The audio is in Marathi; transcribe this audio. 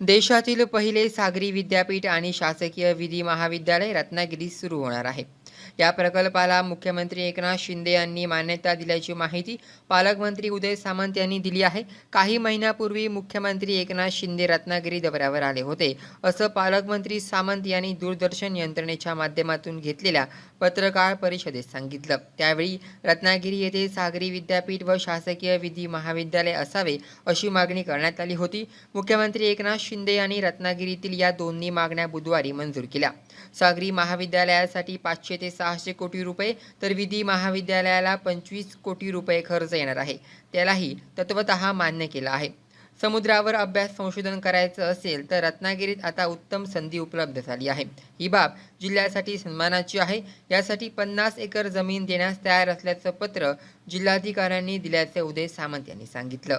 देशातील पहिले सागरी विद्यापीठ आणि शासकीय विधी महाविद्यालय रत्नागिरीत सुरू होणार आहे. या प्रकल्पाला मुख्यमंत्री एकनाथ शिंदे यांनी मान्यता दिल्याची माहिती पालकमंत्री उदय सामंत यांनी दिली आहे. काही महिन्यापूर्वी मुख्यमंत्री एकनाथ शिंदे रत्नागिरी दौऱ्यावर आले होते. असं पालकमंत्री सामंत यांनी दूरदर्शन यंत्रणेच्या माध्यमातून घेतलेल्या पत्रकार परिषदेत सांगितलं. त्यावेळी रत्नागिरी येथे सागरी विद्यापीठ व शासकीय विधी महाविद्यालय असावे अशी मागणी करण्यात आली होती. मुख्यमंत्री एकनाथ शिंदे यांनी रत्नागिरीतील या दोन्ही मागण्या बुधवारी मंजूर केल्या. सागरी महाविद्यालयासाठी पाचशे ते सहाशे कोटी रुपये तर विधी महाविद्यालयाला पंचवीस कोटी रुपये खर्च येणार आहे. त्यालाही तत्वत मान्य केलं आहे. समुद्रावर अभ्यास संशोधन करायचं असेल तर रत्नागिरीत आता उत्तम संधी उपलब्ध झाली आहे. ही बाब जिल्ह्यासाठी सन्मानाची आहे. यासाठी पन्नास एकर जमीन देण्यास तयार असल्याचं पत्र जिल्हाधिकाऱ्यांनी दिल्याचे उदय सामंत यांनी सांगितलं.